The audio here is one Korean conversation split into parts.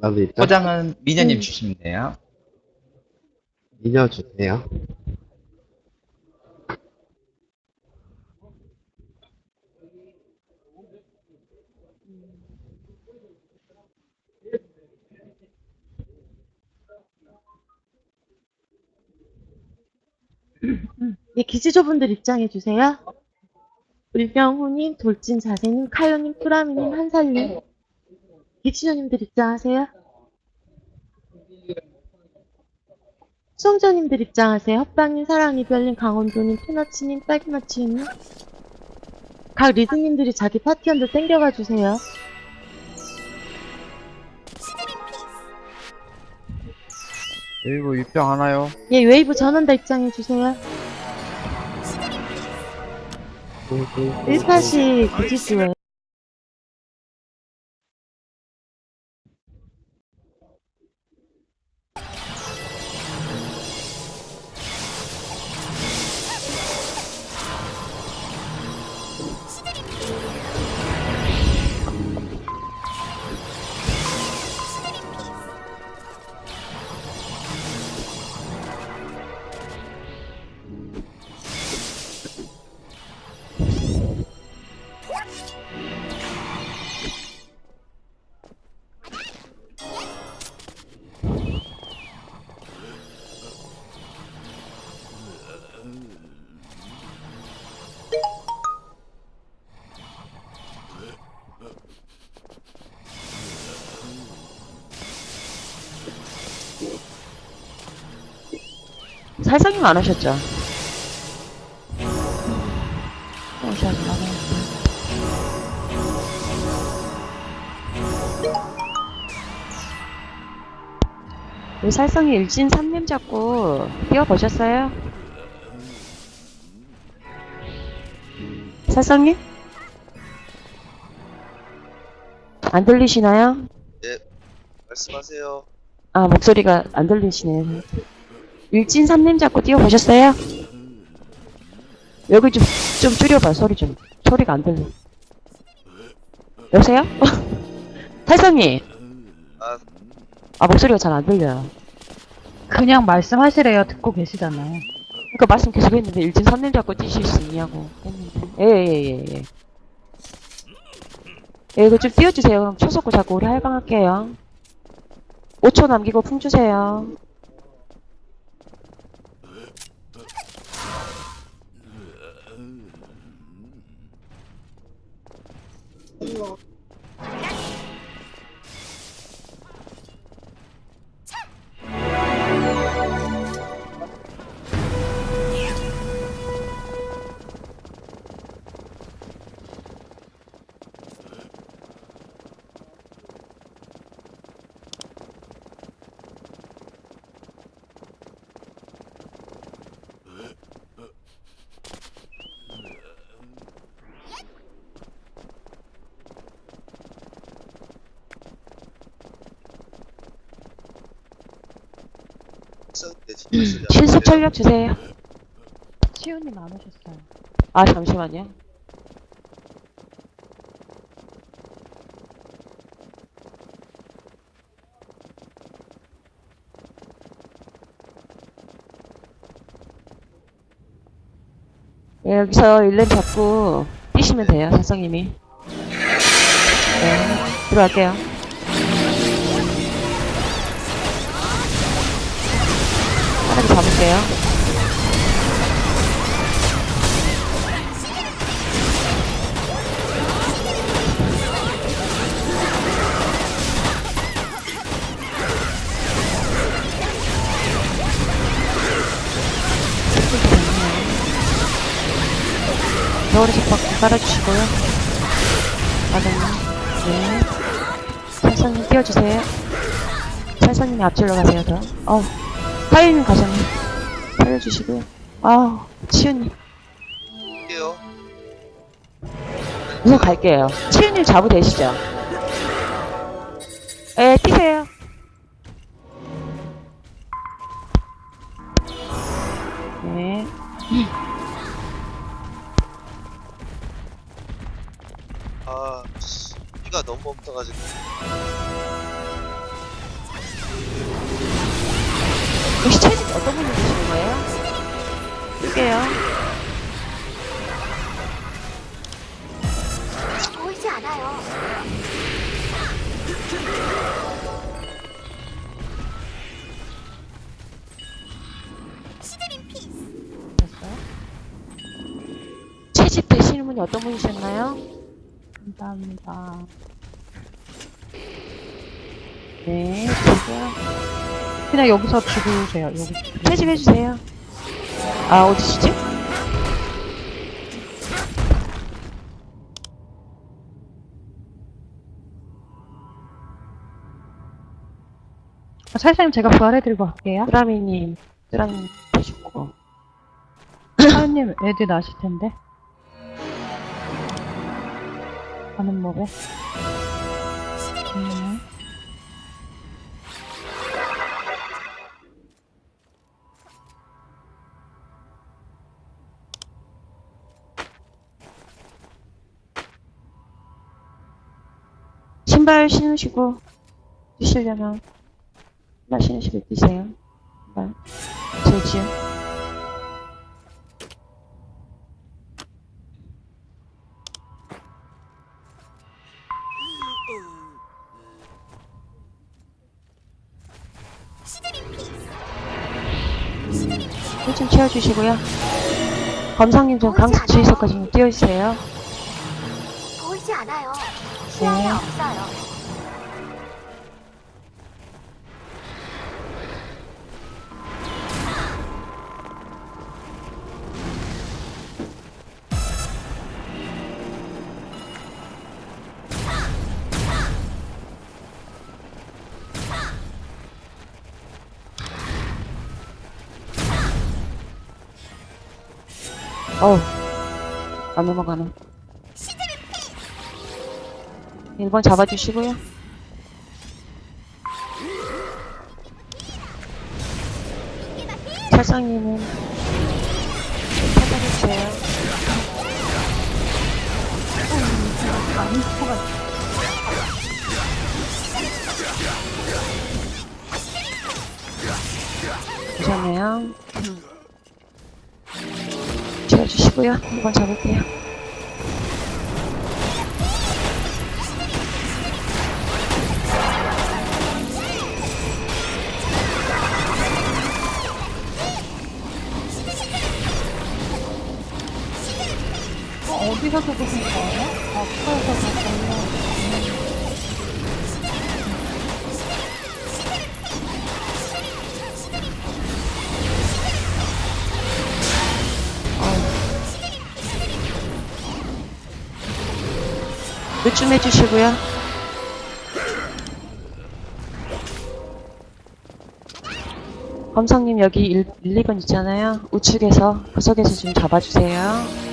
나도 일단 포장은 미녀님 음. 주시면 돼요. 미녀 주세요. 네, 기지조분들 입장해 주세요. 울병호님, 돌진 자세님, 카요님, 푸라미님, 한살님. 기지조님들 입장하세요. 수험자님들 입장하세요. 헛방님, 사랑이, 별님, 강원도님, 피너치님, 딸기마치님. 각 리드님들이 자기 파티원들 땡겨가 주세요. 웨이브 입장 하나요? 예, 웨이브 전원 다 입장해 주세요. 1파시 기지수예요. 살상님 안 오셨죠? 오셨나 봐요. 우리 살성이 일진 3님 잡고 뛰어보셨어요? 살성님? 안 들리시나요? 말씀하세요. 아, 목소리가 안 들리시네요. 일진 3님 잡고 뛰어보셨어요? 여기 좀, 좀 줄여봐, 소리 좀. 소리가 안 들려. 여보세요? 탈성이! 아, 아, 목소리가 잘 안 들려요. 그냥 말씀하시래요. 듣고 계시잖아요. 그니까 말씀 계속 했는데, 일진 3님 잡고 뛰실 수 있냐고 했는데. 예, 예, 예, 예. 예, 이거 좀 띄워주세요. 그럼 초속고 자꾸 우리 할강할게요. 5초 남기고 풍 주세요. 성 대신 실습 전력 주세요. 치우님 안 오셨어요. 아, 잠시만요. 예, 여기서 1렘 잡고 뛰시면 돼요, 사성님이. 네, 들어갈게요. 잡을게요. 겨울에 식박 깔아주시고요. 맞아요. 네. 살사님 띄워주세요. 살사님이 앞질러 가세요, 더. 어, 하이님 가셨네. 살려주시고요. 아우, 치우님. 할게요. 우선 갈게요. 치우님 자부 되시죠? 에, 뛰세요. 네. 아, 피가 너무 없어가지고. 혹시 체직 어떤 분이 계시는 거예요? 쓸게요. 보이지 않아요. 됐어요? 채집 되시는 분이 어떤 분이셨나요? 감사합니다. 네, 주세요. 그냥 여기서 죽으세요. 여기. 채집해주세요. 아, 어디시지? 아, 살사님 제가 부활해드리고 갈게요. 드라미님, 드라미님 되셨고. 사연님 애들 나실 텐데. 가는 법에. 신발 신으시고, 뛰시려면, 신발 신으시고 뛰세요. 신발. 재지요. 좀 채워주시고요. 검상님 좀 강습 주의소까지 좀 띄워주세요. 보이지 않아요. 없어요. 어우, 안 넘어가네. 1번 잡아주시고요. 철상님은 찾아주세요. 괜찮네요. 지워주시고요. 1번 잡을게요. 어, 어디서 죽으신 거예요? 아파서 죽었어요. 요쯤 해주시고요. 검성님 여기 1, 1, 2번 있잖아요. 우측에서 구석에서 좀 잡아주세요.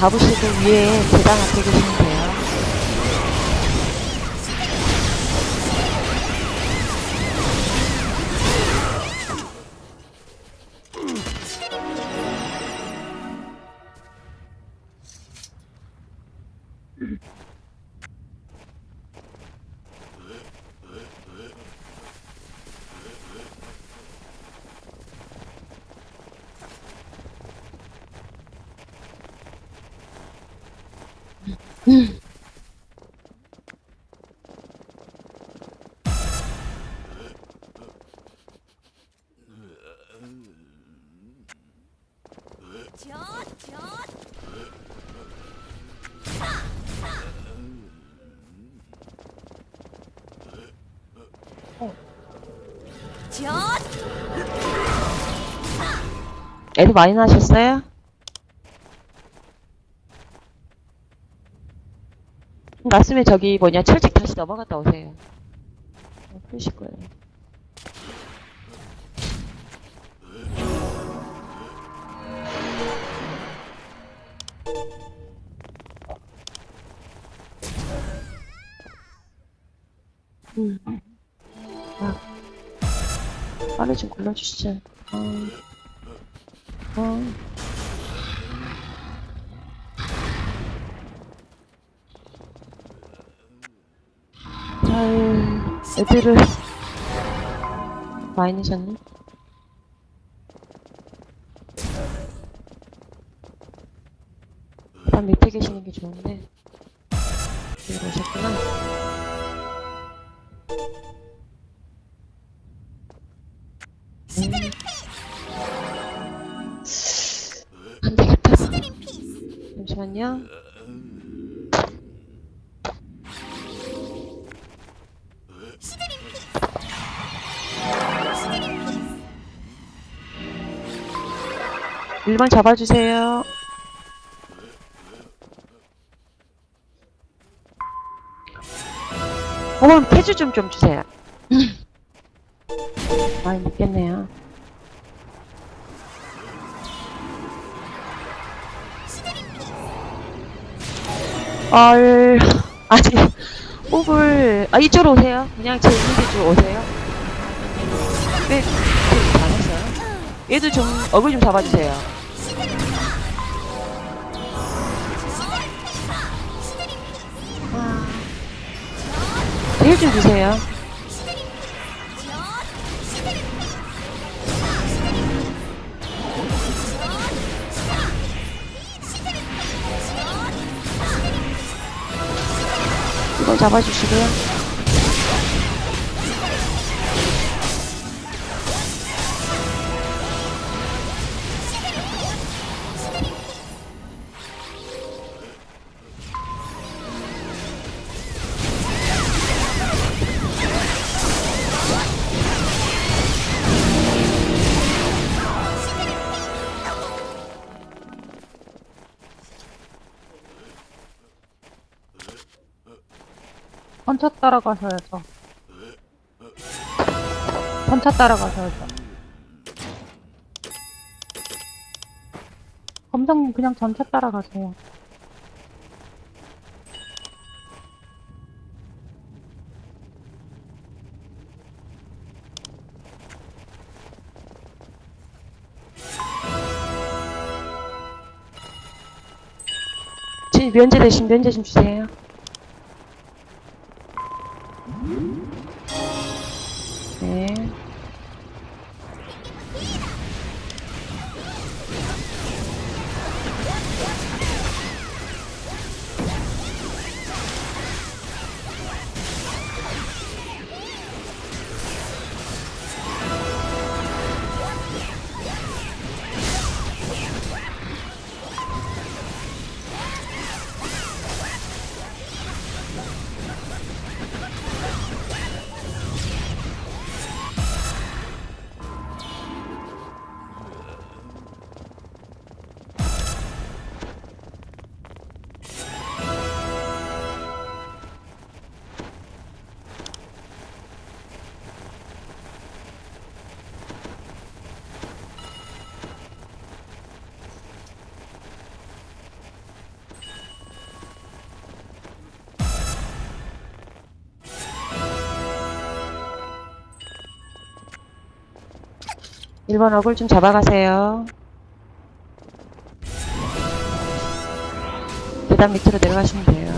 잡으시고 위에 계단 앞에 계시면 돼요. 애도 많이 나셨어요? 났으면 저기 뭐냐 철칙 다시 넘어갔다 오세요. 어, 풀실 거예요. 음. 아. 아 빠르게 좀 골라주시죠. 어. 어. 아유, 애들을 많이 넣으셨네. 일단 밑에 계시는 게 좋은데. 여기 오셨구나. 잠시만요. 일번 잡아주세요. 어머, 캐주 좀, 좀 주세요. 많이 늦겠네요. 얼, 아니, 뽑을, 아, 이쪽으로 오세요. 그냥 제 있는 데쪽 오세요. 네, 네, 잘했어요. 얘도 좀, 얼굴 좀 잡아주세요. 힐좀 주세요. 잡아주시고요. 따라가셔야죠. 전차 따라가셔야죠. 검정님 그냥 전차 따라가세요. 면제 대신 면제 좀 주세요. 1번 얼굴 좀 잡아가세요. 계단 밑으로 내려가시면 돼요.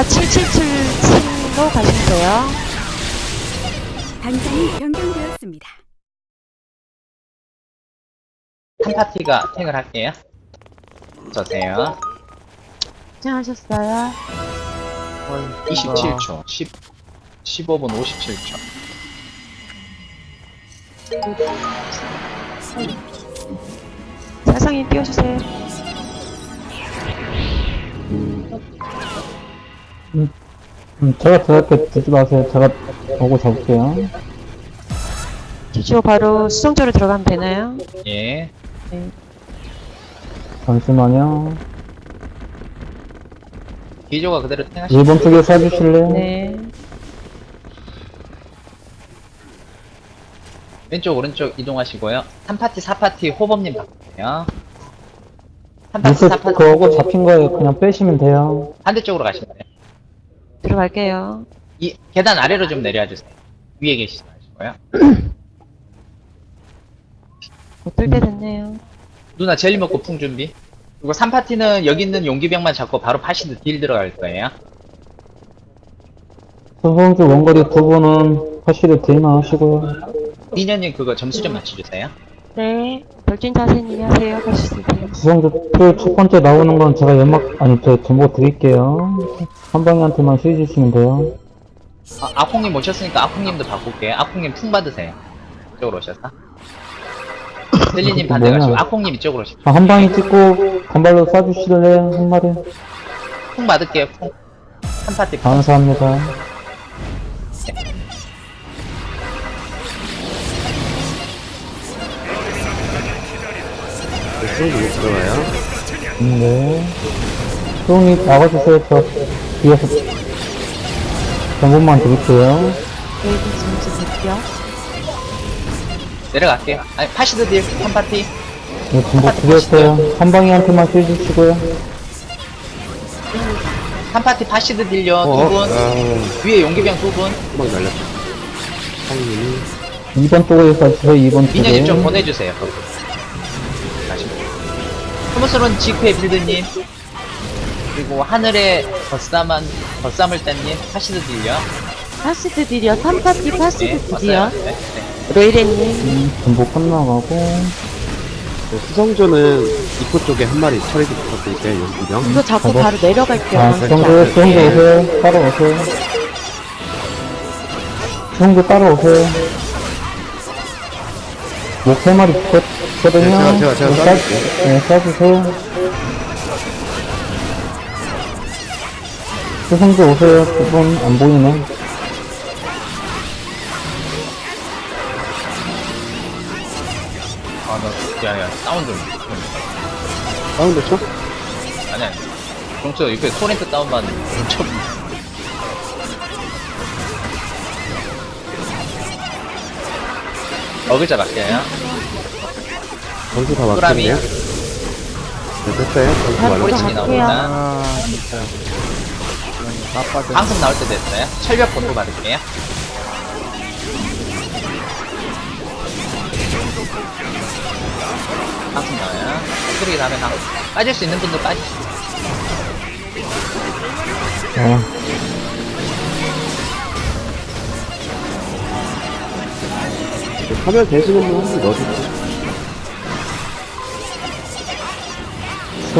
누나 777로 가시면 돼요. 당장이 변경되었습니다. 한 파티가 탱을 할게요. 저세요. 고생하셨어요. 27초, 10, 15분 57초. 사상인 띄워주세요. 음, 제가 들어갈게 두지 마세요. 제가 보고 잡을게요. 기초 바로 수송조로 들어가면 되나요? 예. 잠시만요. 기조가 그대로 탱하시고 1번 쪽에 쏴주실래요? 네. 왼쪽 오른쪽 이동하시고요. 3파티 4파티 호범님 바꾸세요. 3파티 뉴스 4파티 그거고 잡힌 거에 그냥 빼시면 돼요. 반대쪽으로 가시면 돼요. 들어갈게요. 이 계단 아래로 좀 내려와 주세요. 위에 계시지 마시고요. 못들때 됐네요. 누나 젤리 먹고 풍 준비. 그리고 3파티는 여기 있는 용기병만 잡고 바로 파시드 딜 들어갈 거예요. 소송주 원거리 두 분은 허시를 딜만 하시고요. 니녀님 그거 점수 좀 맞춰주세요. 네. 돌진 자세님이 하세요. 가시면 돼요. 수성주 툴첫 번째 나오는 건 제가 연막, 아니, 저 정보 드릴게요. 한 방향한테만 씌워주시면 돼요. 아, 아콩님 오셨으니까 아콩님도 바꿀게요. 아콩님 풍 받으세요. 이쪽으로 오셔서. 젤리님 반대 뭐야? 가시고 아콩님 이쪽으로 오시고 아, 한 방에 찍고 단발로 쏴주실래요? 한 마리. 풍 받을게요. 풍. 3파티 풍. 감사합니다. 좀 들어가요. 네. 수홍이 나가주세요. 저 뒤에서 정보만 드릴게요. 여기 점수 드릴게요. 내려갈게요. 아니 파시드 딜 3파티. 네, 정보 드렸어요. 한 방향한테만 씌워주시고요. 3파티 파시드 딜요 어, 두 분. 아, 위에 용기병 두 분. 막 날렸다. 상님이 2번 쪽에 쏴주세요. 2번 쪽에. 민현님 좀 보내주세요. 스무스런 지크의 빌드님. 그리고 하늘에 덧삼한, 덧삼을 땐님 파시드 딜요. 파스드 딜이요. 3파티 파스드 네, 딜이요. 왔어요. 네, 네. 로이레님. 음, 정보 끝나가고. 그 수성조는 입구 쪽에 한 마리 처리기 붙었으니까 용기병. 이거 잡고 바로 내려갈게요. 아, 그렇지 수홍도, 않아요? 수홍도 오세요. 따라오세요. 수홍도 따라오세요. 목세 마리 붙 었거든요. 네, 제가- 제가- 제가 네, 쏴줄게요. 네, 쏴주세요. 수성도 오세요. 두분안 보이네. 아, 나, 야, 야, 다운 좀. 사운드 쳐? 아니, 아니. 종수, 옆에 소렌트 다운만 좀. 어글자 바뀌어요. 점수 다. 맞췄네요. 네, 됐어요. 잘 완료. 오리진이 갈게요. 나옵니다. 아, 진짜. 나빠져. 방송 나올 때 됐어요. 철벽 본도 받을게요. 방송 나와요. 소리 다음에 방 빠질 수 있는 분도 빠지시고. 아, 화면 되시는 분한분 넣어주세요.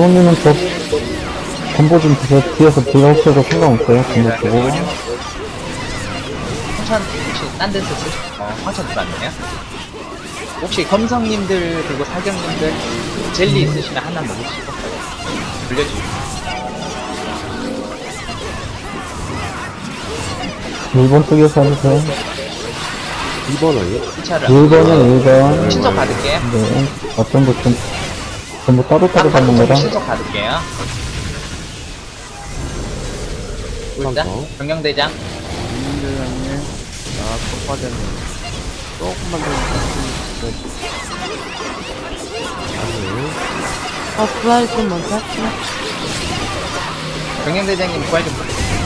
수홍이는 저, 정보 좀 주세요. 뒤에서 들어오셔도 상관없어요. 정보 주고. 황천 혹시 딴 데서 쓰 어, 황천 들어왔네요. 혹시 검성님들 그리고 사경님들 젤리 있으시면 하나 먹으시고 불려주시고 1번 쪽에서 해주세요. 2번은요? 피차를 1번은 1번. 신속 받을게요. 네, 어떤 것 좀, 전부 따로따로 받는 거라. 신속 받을게요. 자, 꿀방서. 경영대장. 아, 또 빠졌네. 조금만 더. 어, 부활 좀 먼저 할게요. 경영대장님 부활 좀 부탁드립니다.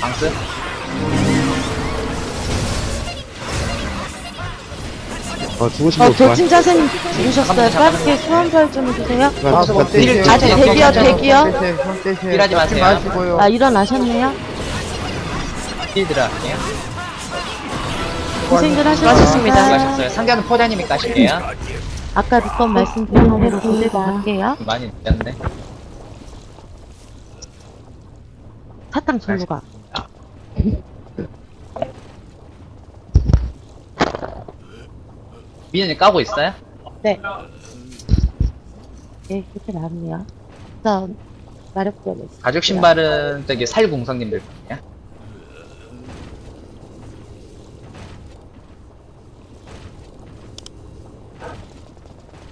방스 어, 죽으신 어, 분 부활. 돌진 자세님 죽으셨어요. 빠르게 좀 해주세요. 부활, 아, 떼세요. 아, 대- 대기요, 대기요. 손 떼세요. 일하지 마세요. 마시고요. 아, 일어나셨네요. 힐 들어갈게요. 고생들 하셨습니다. 수고하셨어요. 상대하는 포자님이 까실게요. 아까 듣던 말씀드린 대로 그대로 할게요. 많이 늦었네. 사탕 절로 가. 미연이 까고 있어요? 네. 예, 그렇게 나왔네요. 자, 마력별 가죽 신발은 저기 살궁성님들 거예요.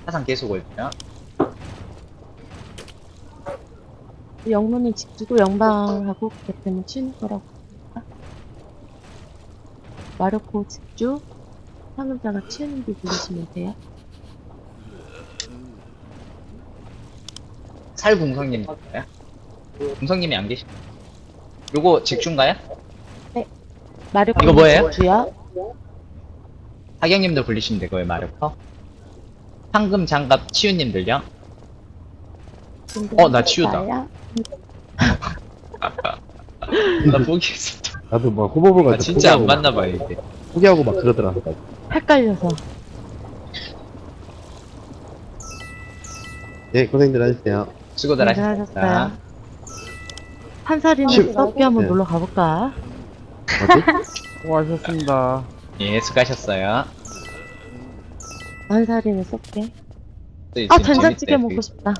항상 계속 올게요. 영문이 직주고 영방하고 그렇기 때문에 치는 거라고. 마르코 직주, 상금자가 치우는 게 부르시면 돼요. 살궁성님 거예요. 궁성님이 안 계시. 요거 직중가요? 마르코 이거 뭐예요? 직주요. 하경님들 굴리시면 되고요, 마르커. 황금 장갑 치유님들요. 어, 나 치우다. 나 포기했어. 나도 뭐 후보부가 아, 진짜 안 맞나 봐요, 이게. 포기하고 막 그러더라. 헷갈려서. 예, 고생들 하셨어요. 수고들 네, 하셨습니다. 잘하셨어요. 한살이는 실- 썩기 한번 네. 놀러 가볼까? 수고하셨습니다. 예, 수고하셨어요. 한살이는 썩게. 또 아, 지금 된장찌개 재밌대, 먹고 싶다.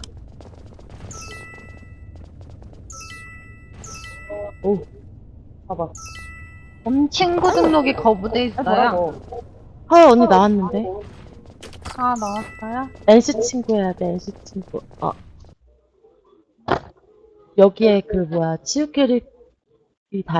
오, 봐봐. 음, 친구 등록이 거부돼 있어요. 아, 언니 나왔는데. 아, 나왔어요? NC 친구 해야 돼, NC 친구. 어. 여기에 그 뭐야, 치유 캐릭이 다